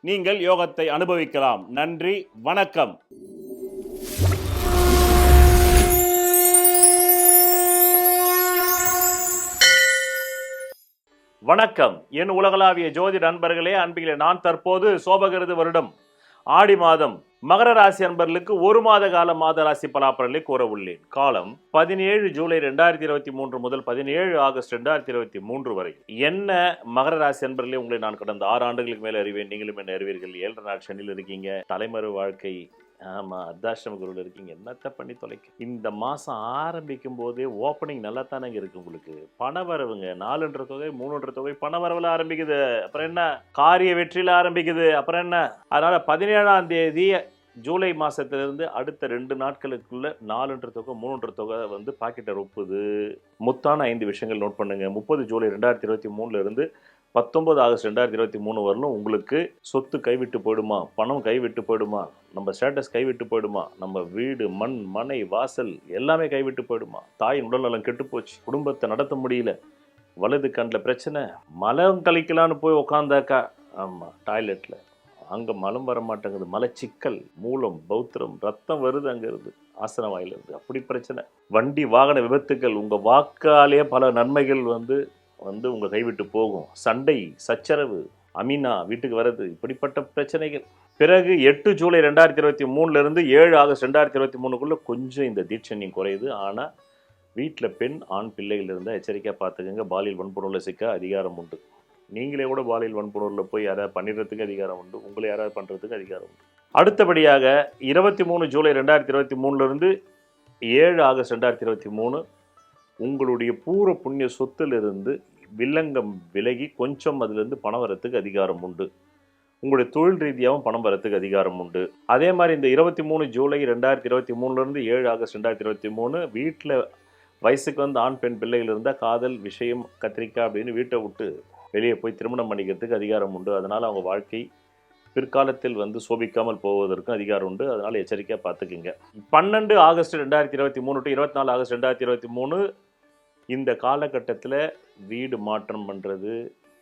நீங்கள் யோகத்தை அனுபவிக்கலாம். நன்றி வணக்கம். வணக்கம். என் உலகளாவிய ஜோதிட நண்பர்களே அன்பிலே நான் தற்போது சோபகிருது வருடம் ஆடி மாதம் மகர ராசி அன்பர்களுக்கு ஒரு மாத கால மாத ராசி பலாப்பலனை கூற உள்ளேன். காலம் பதினேழு ஜூலை ரெண்டாயிரத்தி இருபத்தி மூன்று முதல் பதினேழு ஆகஸ்ட் ரெண்டாயிரத்தி இருபத்தி மூன்று வரை. என்ன மகர ராசி அன்பர்களே உங்களை நான் கடந்த ஆறு ஆண்டுகளுக்கு மேல் அறிவேன். நீங்களும் என்ன அறிவீர்கள். ஏழரை நாள் சென்னையில் இருக்கீங்க. தலைமறு வாழ்க்கை ஆமாம் அர்த்தாஷ்டம குருவில் இருக்கீங்க. என்னத்தை பண்ணி தொலைக்க? இந்த மாதம் ஆரம்பிக்கும் போதே ஓப்பனிங் நல்லா தானேங்க இருக்குது உங்களுக்கு? பண வரவுங்க நாலுன்ற தொகை மூணுன்ற தொகை பண வரவில் ஆரம்பிக்குது. அப்புறம் என்ன? காரிய வெற்றியில் ஆரம்பிக்குது. அப்புறம் என்ன? அதனால் பதினேழாம் தேதி ஜூலை மாதத்துலேருந்து அடுத்த ரெண்டு நாட்களுக்குள்ள நாலுன்ற தொகை மூணுன்ற தொகை வந்து பாக்கெட்டை ரொப்புது. முத்தான ஐந்து விஷயங்கள் நோட் பண்ணுங்க. முப்பது ஜூலை ரெண்டாயிரத்தி இருபத்தி மூணுலேருந்து பத்தொன்பது ஆகஸ்ட் ரெண்டாயிரத்தி இருபத்தி மூணு வரலும் உங்களுக்கு சொத்து கைவிட்டு போயிடுமா? பணம் கைவிட்டு போயிடுமா? நம்ம ஸ்டேட்டஸ் கைவிட்டு போயிடுமா? நம்ம வீடு மண் மனை வாசல் எல்லாமே கைவிட்டு போயிடுமா? தாயின் உடல்நலம் கெட்டு போச்சு. குடும்பத்தை நடத்த முடியல. வலது கண்ணில் பிரச்சனை. மலம் கழிக்கலான்னு போய் உக்காந்தாக்கா. ஆமாம் டாய்லெட்டில் அங்கே மலம் வர மாட்டேங்குது. மலச்சிக்கல் மூலம் பௌத்திரம் ரத்தம் வருது அங்கே இருந்து ஆசன வாயிலிருந்து. அப்படி பிரச்சனை. வண்டி வாகன விபத்துக்கள். உங்கள் வாக்காலே பல நன்மைகள் வந்து வந்து உங்கள் கைவிட்டு போகும். சண்டை சச்சரவு அமீனா வீட்டுக்கு வர்றது இப்படிப்பட்ட பிரச்சனைகள். பிறகு எட்டு ஜூலை ரெண்டாயிரத்தி இருபத்தி மூணுலேருந்து ஏழு ஆகஸ்ட் ரெண்டாயிரத்தி இருபத்தி மூணுக்குள்ளே கொஞ்சம் இந்த தீட்சண்யம் குறையுது. ஆனால் வீட்டில் பெண் ஆண் பிள்ளைகள் இருந்தால் எச்சரிக்கையாக பார்த்துக்கோங்க பாலியல் வன்புணர்வில் சிக்க அதிகாரம் உண்டு. நீங்களே கூட பாலியல் வன்புணர்வில் போய் யாராவது பண்ணிடுறதுக்கு அதிகாரம் உண்டு. உங்களை யாராவது பண்ணுறதுக்கு அதிகாரம் உண்டு. அடுத்தபடியாக இருபத்தி மூணு ஜூலை ரெண்டாயிரத்தி இருபத்தி மூணுலேருந்து ஏழு ஆகஸ்ட் ரெண்டாயிரத்தி இருபத்தி மூணு உங்களுடைய பூர புண்ணிய சொத்திலிருந்து வில்லங்கம் விலகி கொஞ்சம் அதுலேருந்து பணம் வரத்துக்கு அதிகாரம் உண்டு. உங்களுடைய தொழில் ரீதியாகவும் பணம் வரத்துக்கு அதிகாரம் உண்டு. அதே மாதிரி இந்த இருபத்தி மூணு ஜூலை ரெண்டாயிரத்தி இருபத்தி மூணுலேருந்து ஏழு ஆகஸ்ட் ரெண்டாயிரத்தி இருபத்தி மூணு வீட்டில் வயசுக்கு வந்து ஆண் பெண் பிள்ளைகள் இருந்தால் காதல் விஷயம் கத்திரிக்காய் அப்படின்னு வீட்டை விட்டு வெளியே போய் திருமணம் பண்ணிக்கிறதுக்கு அதிகாரம் உண்டு. அதனால் அவங்க வாழ்க்கை பிற்காலத்தில் வந்து சோபிக்காமல் போவதற்கும் அதிகாரம் உண்டு. அதனால் எச்சரிக்கையாக பார்த்துக்குங்க. பன்னெண்டு ஆகஸ்ட் ரெண்டாயிரத்தி இருபத்தி மூணு டு இருபத்தி நாலு ஆகஸ்ட் ரெண்டாயிரத்தி இருபத்தி மூணு இந்த காலகட்டத்தில் வீடு மாற்றம் பண்ணுறது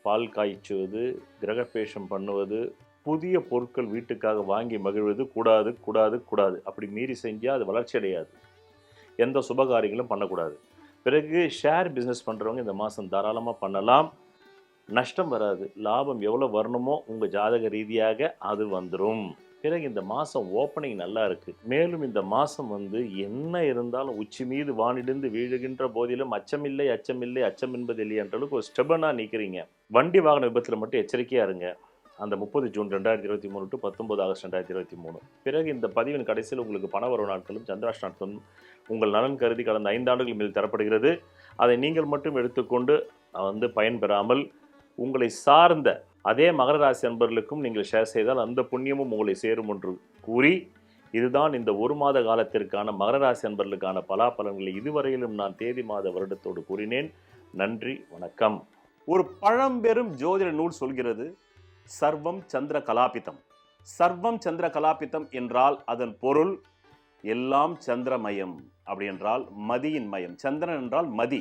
பால் காய்ச்சுவது கிரகப்பேஷம் பண்ணுவது புதிய பொருட்கள் வீட்டுக்காக வாங்கி மகிழ்வது கூடாது கூடாது கூடாது. அப்படி மீறி செஞ்சால் அது வளர்ச்சி அடையாது. எந்த சுபகாரியங்களும் பண்ணக்கூடாது. பிறகு ஷேர் பிஸ்னஸ் பண்ணுறவங்க இந்த மாதம் தாராளமாக பண்ணலாம். நஷ்டம் வராது. லாபம் எவ்வளோ வரணுமோ உங்கள் ஜாதக ரீதியாக அது வந்துடும் பிறகு இந்த மாதம் ஓப்பனிங் நல்லா இருக்குது மேலும் இந்த மாதம் வந்து என்ன இருந்தாலும் உச்சி மீது வானிலிருந்து வீழுகின்ற போதிலும் அச்சமில்லை அச்சமில்லை அச்சம் என்பது இல்லை என்ற அளவுக்கு ஒரு ஸ்டெபனாக நிற்கிறீங்க வண்டி வாகன விபத்தில் மட்டும் எச்சரிக்கையாக இருங்க. அந்த முப்பது ஜூன் ரெண்டாயிரத்தி இருபத்தி மூணு டு பத்தொம்பது ஆகஸ்ட் ரெண்டாயிரத்தி இருபத்தி மூணு. பிறகு இந்த பதிவின் கடைசியில் உங்களுக்கு பண வரவு நாட்களும் சந்திராஷ் நாட்களும் உங்கள் நலன் கருதி கடந்த ஐந்து ஆண்டுகள் மேல் தரப்படுகிறது. அதை நீங்கள் மட்டும் எடுத்துக்கொண்டு வந்து பயன்பெறாமல் உங்களை சார்ந்த அதே மகர ராசி அன்பர்களுக்கும் நீங்கள் ஷேர் செய்தால் அந்த புண்ணியமும் உங்களை சேரும் என்று கூறி இதுதான் இந்த ஒரு மாத காலத்திற்கான மகர ராசி அன்பர்களுக்கான பலாபலன்களை இதுவரையிலும் நான் தேதி மாத வருடத்தோடு கூறினேன். நன்றி வணக்கம். ஒரு பழம்பெரும் ஜோதிட நூல் சொல்கிறது சர்வம் சந்திர கலாபிதம் சர்வம் சந்திர கலாபிதம் என்றால் அதன் பொருள் எல்லாம் சந்திரமயம் அப்படி என்றால் மதியின் மயம். சந்திரன் என்றால் மதி.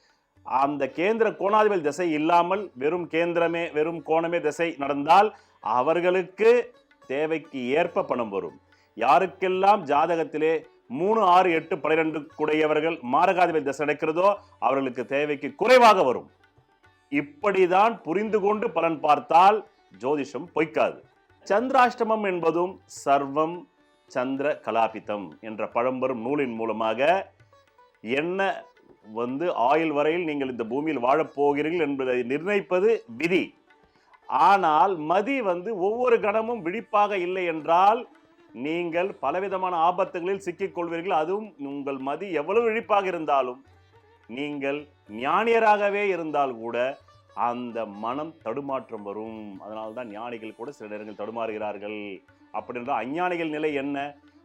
அந்த கேந்திர கோணாதிபதி திசை இல்லாமல் வெறும் கேந்திரமே வெறும் கோணமே திசை நடந்தால் அவர்களுக்கு தேவைக்கு ஏற்ப பணம் வரும். யாருக்கெல்லாம் ஜாதகத்திலே மூணு ஆறு எட்டு பனிரெண்டு கூடையவர்கள் மாரகாதிபதி திசை நடக்கிறதோ அவர்களுக்கு தேவைக்கு குறைவாக வரும். இப்படிதான் புரிந்து கொண்டு பலன் பார்த்தால் ஜோதிஷம் பொய்க்காது. சந்திராஷ்டமம் என்பதும் சர்வம் சந்திர கலாபிதம் என்ற பழம்பெரும் நூலின் மூலமாக என்ன வந்து ஆயுள் வரையில் நீங்கள் இந்த பூமியில் வாழப்போகிறீர்கள் என்பதை நிர்ணயிப்பது விதி. ஆனால் மதி வந்து ஒவ்வொரு கணமும் விழிப்பாக இல்லை என்றால் நீங்கள் பலவிதமான ஆபத்துகளில் சிக்கிக் கொள்வீர்கள். அதுவும் உங்கள் மதி எவ்வளவு விழிப்பாக இருந்தாலும் நீங்கள் ஞானியராகவே இருந்தால் கூட அந்த மனம் தடுமாற்றம் வரும். அதனால தான் ஞானிகள் கூட சில நேரங்கள் தடுமாறுகிறார்கள். அப்படின்ற அஞ்ஞானிகள் நிலை என்ன?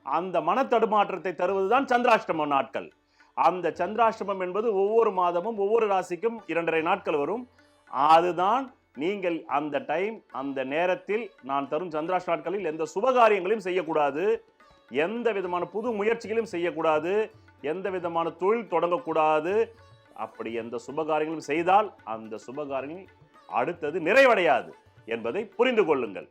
அந்த மன தடுமாற்றத்தை தருவதுதான் சந்திராஷ்டம நாட்கள். அந்த சந்திராஷ்டமம் என்பது ஒவ்வொரு மாதமும் ஒவ்வொரு ராசிக்கும் இரண்டரை நாட்கள் வரும். அதுதான் நீங்கள் அந்த டைம் அந்த நேரத்தில் நான் தரும் சந்திராஷ்ட நாட்களில் எந்த சுபகாரியங்களையும் செய்யக்கூடாது. எந்த விதமான புது முயற்சிகளையும் செய்யக்கூடாது. எந்த விதமான தொழில் தொடங்கக்கூடாது. அப்படி எந்த சுபகாரியங்களும் செய்தால் அந்த சுபகாரியங்கள் அடுத்தது நிறைவடையாது என்பதை புரிந்து கொள்ளுங்கள்.